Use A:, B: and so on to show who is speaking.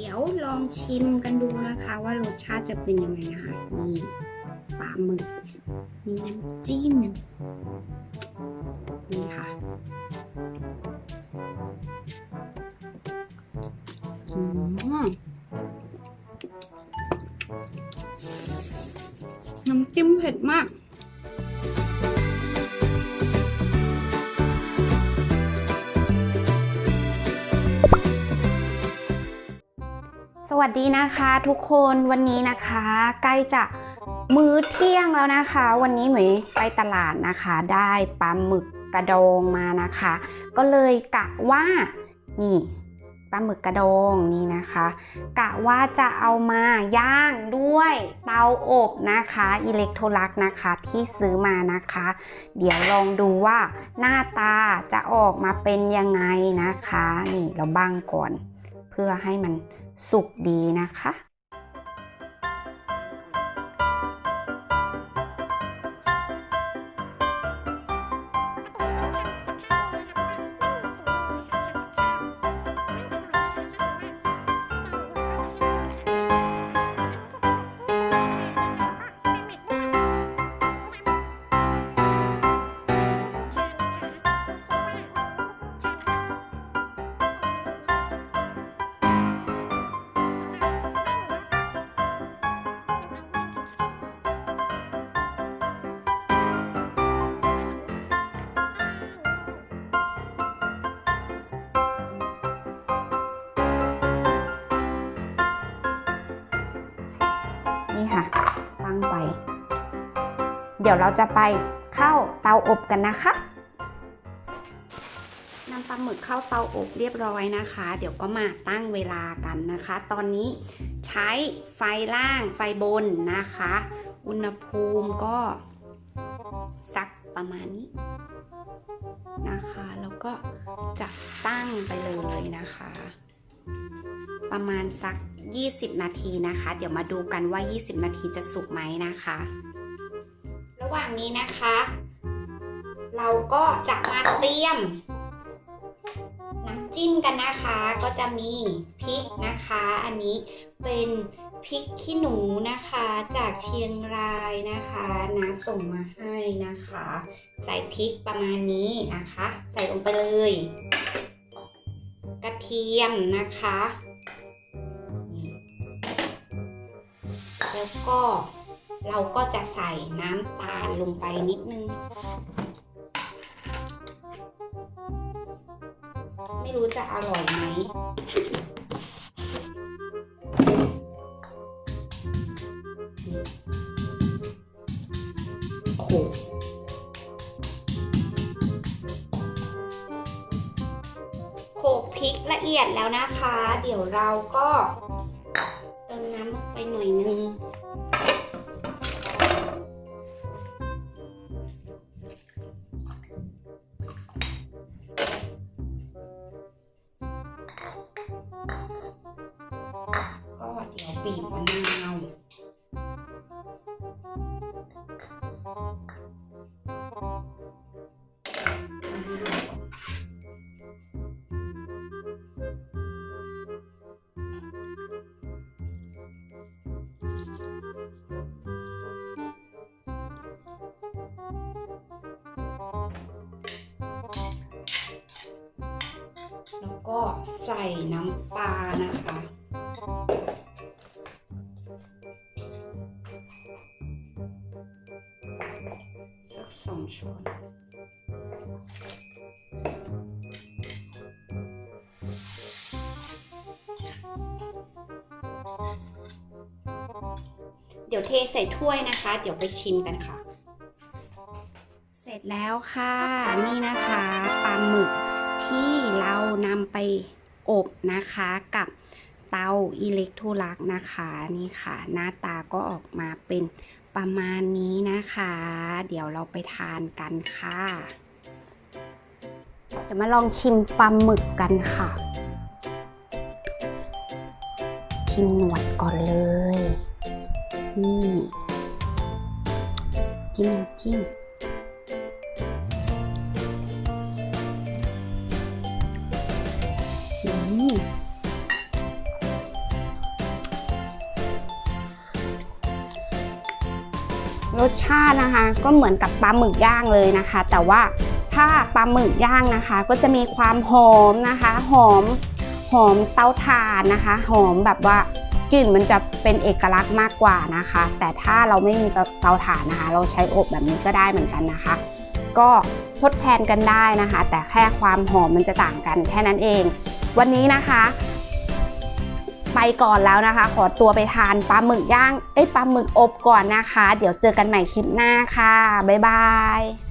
A: เดี๋ยวลองชิมกันดูนะคะว่ารสชาติจะเป็นยังไงนะคะนี่ปลาหมึกมีน้ำจิ้มนี่ค่ะอืมน้ำจิ้มเผ็ดมาก สวัสดีนะคะทุกคนวันนี้นะคะ ใกล้จะมื้อเที่ยงแล้วนะคะ วันนี้หมยไปตลาดนะคะ ได้ปลาหมึกกระดองมานะคะ ก็เลยกะว่านี่ปลาหมึกกระดองนี่นะคะ กะว่าจะเอามาย่างด้วยเตาอบนะคะ อิเล็กโทรลักนะคะที่ซื้อมานะคะ เดี๋ยวลองดูว่าหน้าตาจะออกมาเป็นยังไงนะคะ นี่เราบังก่อน เพื่อให้มัน สุกดีนะคะ นี่ค่ะ ตั้งไป เดี๋ยวเราจะไปเข้าเตาอบกันนะคะนำปลาหมึกเข้าเตาอบเรียบร้อยนะคะ เดี๋ยวก็มาตั้งเวลากันนะคะ ตอนนี้ใช้ไฟล่างไฟบนนะคะ อุณหภูมิก็สักประมาณนี้นะคะ แล้วก็จะตั้งไปเลยนะคะ ประมาณสัก 20 นาทีนะคะ เดี๋ยวมาดูกันว่า 20 นาทีจะสุกไหมนะคะ ระหว่างนี้นะคะ เราก็จะมาเตรียมน้ำจิ้มกันนะคะ ก็จะมีพริกนะคะ อันนี้เป็นพริกขี้หนูนะคะ จากเชียงรายนะคะนะส่งมาให้นะคะ ใส่พริกประมาณนี้นะคะ ใส่ลงไปเลย กระเทียมนะคะ แล้วก็เราก็จะใส่น้ำตาลลงไปนิดนึง ไม่รู้จะอร่อยไหมโขลกโขกพริกละเอียดแล้วนะคะ เดี๋ยวเราก็ เติมน้ำลงไปหน่อยนึงก็เดี๋ยวบีบมะนาว ก็ใส่น้ำปลานะคะ สักสองช้อนเดี๋ยวเทใส่ถ้วยนะคะ เดี๋ยวไปชิมกันค่ะ เสร็จแล้วค่ะ นี่นะคะปลาหมึก ที่เรานำไปอบนะคะกับเตาอิเล็กโทรลักนะคะนี่ค่ะ หน้าตาก็ออกมาเป็นประมาณนี้นะคะ เดี๋ยวเราไปทานกันค่ะเดี๋ยวมาลองชิมปลาหมึกกันค่ะ ชิมหนวดก่อนเลย นี่ จิ้มจิ้ม รสชาตินะคะ ก็เหมือนกับปลาหมึกย่างเลยนะคะ แต่ว่าถ้าปลาหมึกย่างนะคะ ก็จะมีความหอมนะคะ หอมหอมเตาถ่านนะคะ หอมแบบว่ากลิ่นมันจะเป็นเอกลักษณ์มากกว่านะคะ แต่ถ้าเราไม่มีเตาถ่านนะคะ เราใช้อบแบบนี้ก็ได้เหมือนกันนะคะ ก็ทดแทนกันได้นะคะ แต่แค่ความหอมมันจะต่างกันแค่นั้นเอง วันนี้นะคะ ไปก่อนแล้วนะคะ ขอตัวไปทานปลาหมึกย่าง เอ้ยปลาหมึกอบก่อนนะคะ เดี๋ยวเจอกันใหม่คลิปหน้าค่ะ บ๊ายบาย